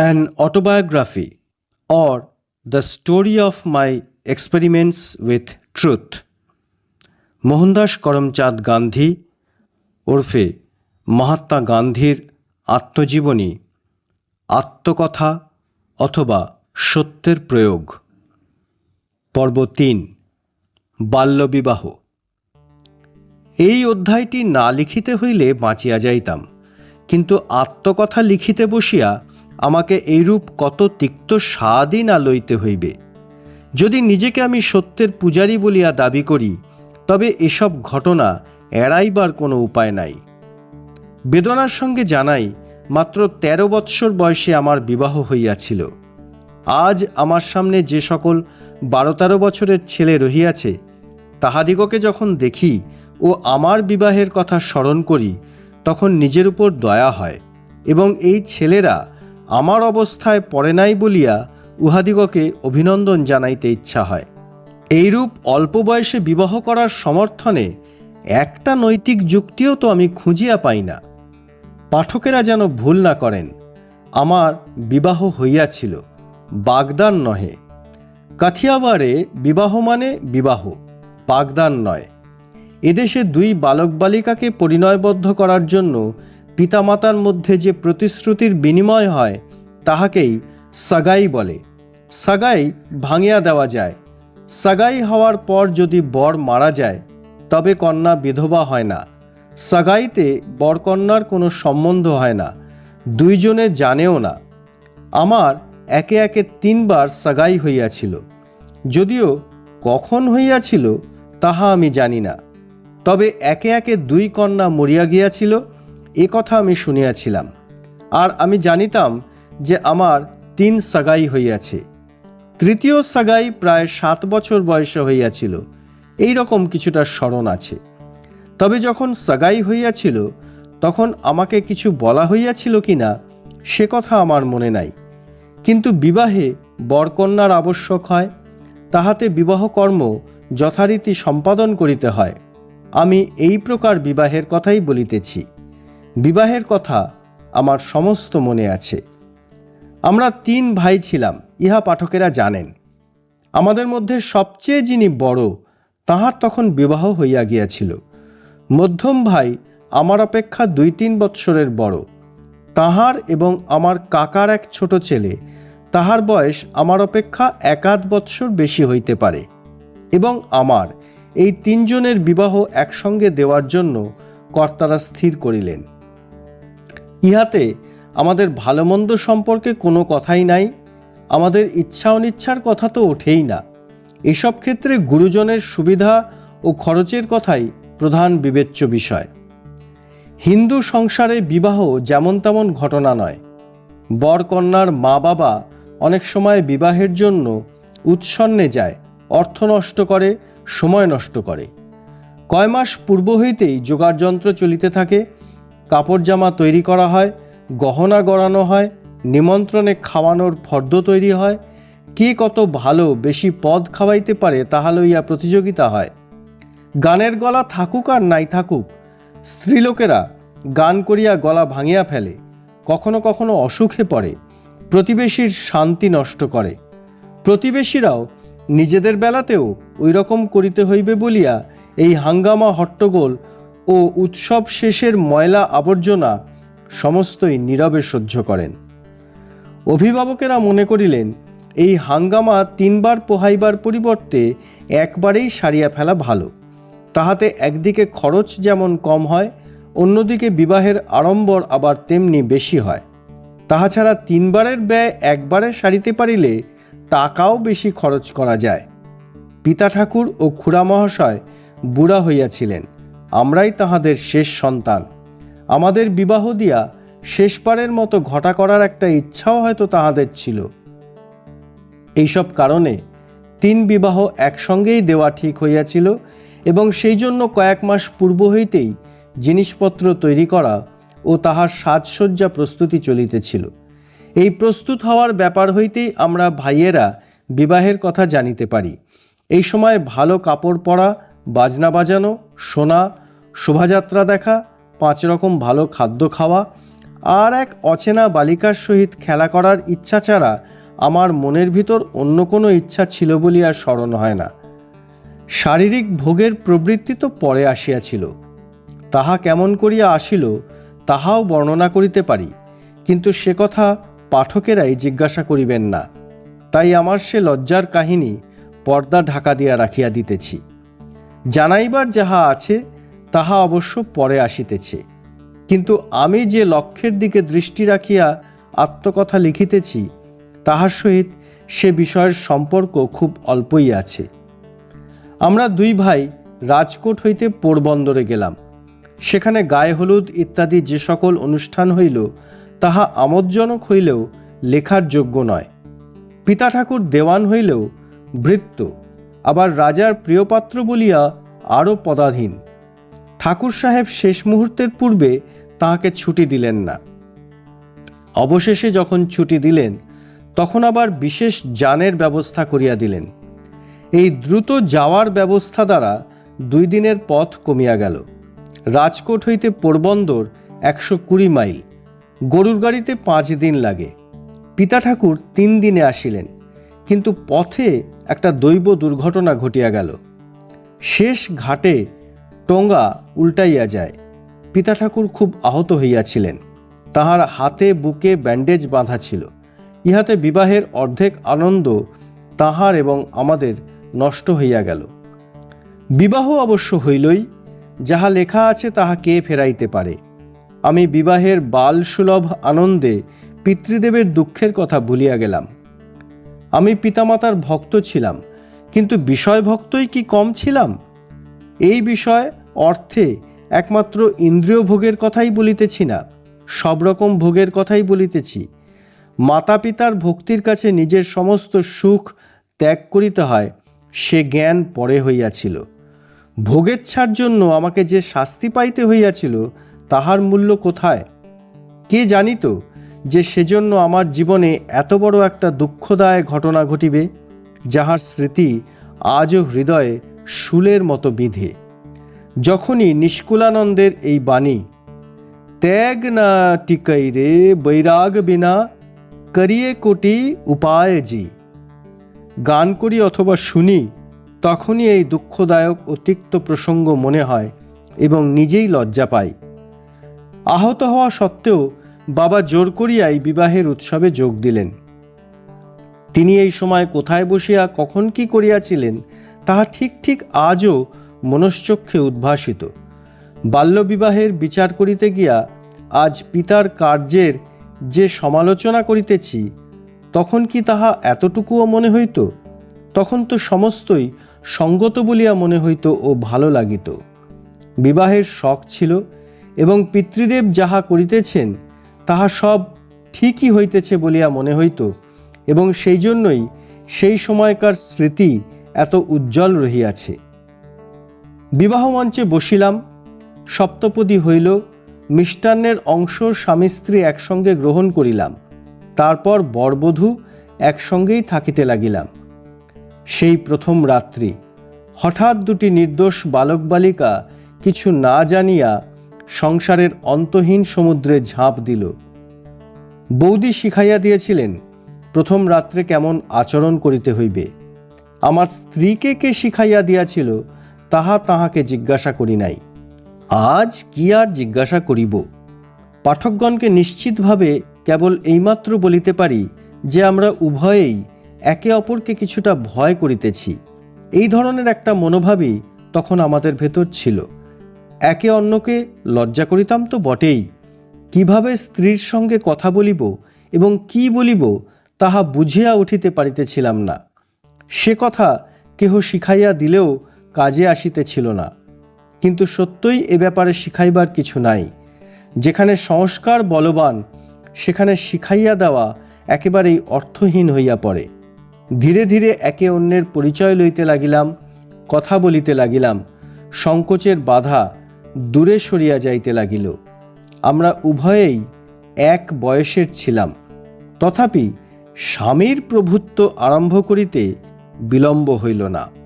an autobiography or the story of my experiments with truth. Mohandas Karamchand Gandhi ওরফে মহাত্মা গান্ধীর আত্মজীবনী, আত্মকথা অথবা সত্যের প্রয়োগ। পর্ব তিন, বাল্যবিবাহ। এই অধ্যায়টি না লিখিতে হইলে বাঁচিয়া যাইতাম, কিন্তু আত্মকথা লিখিতে বসিয়া আমাকে এইরূপ কত তিক্ত স্বাদই না লইতে হইবে। যদি নিজেকে আমি সত্যের পূজারী বলিয়া দাবি করি, তবে এসব ঘটনা এড়াইবার কোনো উপায় নাই। বেদনার সঙ্গে জানাই, মাত্র তেরো বৎসর বয়সে আমার বিবাহ হইয়াছিল। আজ আমার সামনে যে সকল বারো তেরো বছরের ছেলে রহিয়াছে, তাহাদিগকে যখন দেখি ও আমার বিবাহের কথা স্মরণ করি, তখন নিজের উপর দয়া হয় এবং এই ছেলেরা আমার অবস্থায় পড়ে নাই বলিয়া উহাদিগকে অভিনন্দন জানাইতে ইচ্ছা হয়। এইরূপ অল্প বয়সে বিবাহ করার সমর্থনে একটা নৈতিক যুক্তিও তো আমি খুঁজিয়া পাই না। পাঠকেরা যেন ভুল না করেন, আমার বিবাহ হইয়াছিল, বাগদান নহে। কাথিয়াবারে বিবাহ মানে বিবাহ, বাগদান নয়। এদেশে দুই বালক বালিকাকে পরিণয়বদ্ধ করার জন্য পিতামাতার মধ্যে যে প্রতিশ্রুতির বিনিময় হয়, তাহাকেই সাগাই বলে। সাগাই ভাঙিয়া দেওয়া যায়। সাগাই হওয়ার পর যদি বর মারা যায়, তবে কন্যা বিধবা হয় না। সাগাইতে বরকন্যার কোনো সম্বন্ধ হয় না। দুইজনে জানেও না। আমার একে একে তিনবার সাগাই হইয়াছিল। যদিও কখন হইয়াছিল, তাহা আমি জানি না। তবে একে একে দুই কন্যা মরিয়া গিয়াছিল কথা আমি শুনিয়াছিলাম। আর আমি জানিতাম যে আমার তিন সাগাই হইয়াছে। তৃতীয় সাগাই প্রায় সাত বছর বয়সে হইয়াছিল। এই রকম কিছুটা স্মরণ আছে। তবে যখন সাগাই হইয়াছিল, তখন আমাকে কিছু বলা হইয়াছিল কি না সে কথা আমার মনে নাই। কিন্তু বিবাহে বরকন্যার আবশ্যক হয়, তাহাতে বিবাহ কর্ম যথারীতি সম্পাদন করিতে হয়। আমি এই প্রকার বিবাহের কথাই বলিতেছি। বিবাহের কথা আমার সমস্ত মনে আছে। আমরা তিন ভাই ছিলাম, ইহা পাঠকেরা জানেন। আমাদের মধ্যে সবচেয়ে যিনি বড়, তাহার তখন বিবাহ হইয়া গিয়াছিল। মধ্যম ভাই আমার অপেক্ষা দুই তিন বৎসরের বড়। তাহার এবং আমার কাকার এক ছোট ছেলে, তাহার বয়স আমার অপেক্ষা একাধ বৎসর বেশি হইতে পারে। এবং আমার এই তিনজনের বিবাহ একসঙ্গে দেওয়ার জন্য কর্তারা স্থির করিলেন। ইহাতে আমাদের ভালো মন্দ সম্পর্কে কোনো কথাই নাই, আমাদের ইচ্ছা অনিচ্ছার কথা তো ওঠেই না। এসব ক্ষেত্রে গুরুজনের সুবিধা ও খরচের কথাই প্রধান বিবেচ্য বিষয়। হিন্দু সংসারে বিবাহ যেমন তেমন ঘটনা নয়। বর কন্যার মা বাবা অনেক সময় বিবাহের জন্য উৎসন্নে যায়, অর্থ নষ্ট করে, সময় নষ্ট করে। কয় মাস পূর্ব হইতেই যোগাড়যন্ত্র চলিতে থাকে কাপড় জামা তৈরি করা হয়, গহনা গড়ানো হয়, নিমন্ত্রণে খাওয়ানোর ফর্দ তৈরি হয়। কে কত ভালো বেশি পদ খাওয়াইতে পারে তাহা লইয়া প্রতিযোগিতা হয়। গানের গলা থাকুক আর নাই থাকুক, স্ত্রীলোকেরা গান করিয়া গলা ভাঙিয়া ফেলে, কখনো কখনো অসুখে পড়ে, প্রতিবেশীর শান্তি নষ্ট করে। প্রতিবেশীরাও নিজেদের বেলাতেও ওই রকম করিতে হইবে বলিয়া এই হাঙ্গামা হট্টগোল ও উৎসব শেষের ময়লা আবর্জনা সমস্তই নীরবে সহ্য করেন। অভিভাবকেরা মনে করিলেন, এই হাঙ্গামা তিনবার পোহাইবার পরিবর্তে একবারেই সারিয়া ফেলা ভালো। তাহাতে একদিকে খরচ যেমন কম হয়, অন্যদিকে বিবাহের আড়ম্বর আবার তেমনি বেশি হয়। তাহা ছাড়া তিনবারের ব্যয় একবারে সারিতে পারিলে টাকাও বেশি খরচ করা যায়। পিতা ঠাকুর ও খুড়া মহাশয় বুড়া হইয়াছিলেন। আমরাই তাহাদের শেষ সন্তান। আমাদের বিবাহ দিয়া শেষবারের মতো ঘটা করার একটা ইচ্ছাও হয়তো তাহাদের ছিল। এইসব কারণে তিন বিবাহ একসঙ্গেই দেওয়া ঠিক হইয়াছিল এবং সেই জন্য কয়েক মাস পূর্ব হইতেই জিনিসপত্র তৈরি করা ও তাহার সাজসজ্জা প্রস্তুতি চলিতেছিল। এই প্রস্তুত হওয়ার ব্যাপার হইতেই আমরা ভাইয়েরা বিবাহের কথা জানিতে পারি। এই সময় ভালো কাপড় পরা, বাজনা বাজানো শোনা শোভাযাত্রা দেখা, পাঁচ রকম ভালো খাদ্য খাওয়া আর এক অচেনা বালিকার সহিত খেলা করার ইচ্ছা ছাড়া আমার মনের ভিতর অন্য কোনো ইচ্ছা ছিল বলিয়া স্মরণ হয় না। শারীরিক ভোগের প্রবৃত্তি তো পরে আসিয়াছিল। তাহা কেমন করিয়া আসিল, তাহাও বর্ণনা করিতে পারি, কিন্তু সে কথা পাঠকেরাই জিজ্ঞাসা করিবেন না। তাই আমার সে লজ্জার কাহিনী পর্দা ঢাকা দিয়া রাখিয়া দিতেছি। জানাইবার যাহা আছে তাহা অবশ্য পরে আসিতেছে। কিন্তু আমি যে লক্ষ্যের দিকে দৃষ্টি রাখিয়া আত্মকথা লিখিতেছি, তাহার সহিত সে বিষয়ের সম্পর্ক খুব অল্পই আছে। আমরা দুই ভাই রাজকোট হইতে পোরবন্দরে গেলাম। সেখানে গায়ে হলুদ ইত্যাদি যে সকল অনুষ্ঠান হইল, তাহা আমোদজনক হইলেও লেখার যোগ্য নয়। পিতা ঠাকুর দেওয়ান হইলেও বৃত্ত, আবার রাজার প্রিয়পাত্র বলিয়া আরও পদাধীন। ঠাকুর সাহেব শেষ মুহূর্তের পূর্বে তাহাকে ছুটি দিলেন না। অবশেষে যখন ছুটি দিলেন, তখন আবার বিশেষ যানের ব্যবস্থা করিয়া দিলেন। এই দ্রুত যাওয়ার ব্যবস্থা দ্বারা দুই দিনের পথ কমিয়া গেল। রাজকোট হইতে পোরবন্দর একশো কুড়ি মাইল, গরুর গাড়িতে পাঁচ দিন লাগে। পিতা ঠাকুর তিন দিনে আসিলেন, কিন্তু পথে একটা দৈব দুর্ঘটনা ঘটিয়া গেল। শেষ ঘাটে টোঙ্গা উল্টাইয়া যায়। পিতা ঠাকুর খুব আহত হইয়াছিলেন। তাহার হাতে বুকে ব্যান্ডেজ বাঁধা ছিল। ইহাতে বিবাহের অর্ধেক আনন্দ তাহার এবং আমাদের নষ্ট হইয়া গেল। বিবাহ অবশ্য হইলই, যাহা লেখা আছে তাহা কে ফেরাইতে পারে? আমি বিবাহের বাল সুলভ আনন্দে পিতৃদেবের দুঃখের কথা ভুলিয়া গেলাম। আমি পিতামাতার ভক্ত ছিলাম, কিন্তু বিষয় ভক্তই কি কম ছিলাম? এই বিষয় অর্থে একমাত্র ইন্দ্রিয় ভোগের কথাই বলিতেছি না, সব রকম ভোগের কথাই বলিতেছি। মাতা পিতার ভক্তির কাছে নিজের সমস্ত সুখ ত্যাগ করিতে হয়, সে জ্ঞান পরে হইয়াছিল। ভোগেচ্ছার জন্য আমাকে যে শাস্তি পাইতে হইয়াছিল, তাহার মূল্য কোথায়? কে জানিত যে সেজন্য আমার জীবনে এত বড় একটা দুঃখদায় ঘটনা ঘটিবে, যাহার স্মৃতি আজও হৃদয়ে শুলের মতো বিধে। যখনই নিষ্কুলানন্দের এই বাণী, ত্যাগ না টিকাই রে বৈরাগ বিনা, করিয়ে কোটি উপায় জি। গান করি অথবা শুনি, তখনই এই দুঃখদায়ক ও তিক্ত প্রসঙ্গ মনে হয় এবং নিজেই লজ্জা পাই। আহত হওয়া সত্ত্বেও বাবা জোর করিয়াই বিবাহের উৎসবে যোগ দিলেন। তিনি এই সময় কোথায় বসিয়া কখন কি করিয়াছিলেন তাহা ঠিক ঠিক আজও মনশ্চক্ষে উদ্ভাসিত। বাল্যবিবাহের বিচার করিতে গিয়া আজ পিতার কার্যের যে সমালোচনা করিতেছি, তখন কি তাহা এতটুকুও মনে হইত? তখন তো সমস্তই সঙ্গত বলিয়া মনে হইত ও ভালো লাগিত। বিবাহের শখ ছিল এবং পিতৃদেব যাহা করিতেছেন, তাহা সব ঠিকই হইতেছে বলিয়া মনে হইত এবং সেই জন্যই সেই সময়কার স্মৃতি এত উজ্জ্বল রহিয়াছে। বিবাহ মঞ্চে বসিলাম, সপ্তপদী হইল, মিষ্টান্নের অংশ স্বামী স্ত্রী একসঙ্গে গ্রহণ করিলাম, তারপর বরবধূ একসঙ্গেই থাকিতে লাগিলাম। সেই প্রথম রাত্রি, হঠাৎ দুটি নির্দোষ বালক বালিকা কিছু না জানিয়া সংসারের অন্তহীন সমুদ্রে ঝাঁপ দিল। বৌদি শিখাইয়া দিয়েছিলেন, প্রথম রাত্রে কেমন আচরণ করিতে হইবে। আমার স্ত্রীকে কে শিখাইয়া দিয়াছিল, তাহা তাহাকে জিজ্ঞাসা করি নাই। আজ কি আর জিজ্ঞাসা করিব? পাঠকগণকে নিশ্চিতভাবে কেবল এইমাত্র বলিতে পারি যে আমরা উভয়েই একে অপরকে কিছুটা ভয় করিতেছি। এই ধরনের একটা মনোভাবই তখন আমাদের ভেতর ছিল। একে অন্যকে লজ্জা করিতাম তো বটেই। কীভাবে স্ত্রীর সঙ্গে কথা বলিব এবং কি বলিব, তাহা বুঝিয়া উঠিতে পারিতেছিলাম না। সে কথা কেহ শিখাইয়া দিলেও কাজে আসিতেছিল না। কিন্তু সত্যই এ ব্যাপারে শিখাইবার কিছু নাই। যেখানে সংস্কার বলবান, সেখানে শিখাইয়া দেওয়া একেবারেই অর্থহীন হইয়া পড়ে। ধীরে ধীরে একে অন্যের পরিচয় লইতে লাগিলাম, কথা বলিতে লাগিলাম, সংকোচের বাধা দূরে সরিয়া যাইতে লাগিল। আমরা উভয়েই এক বয়সের ছিলাম। তথাপি স্বামীর প্রভুত্ব আরম্ভ করিতে বিলম্ব হইল না।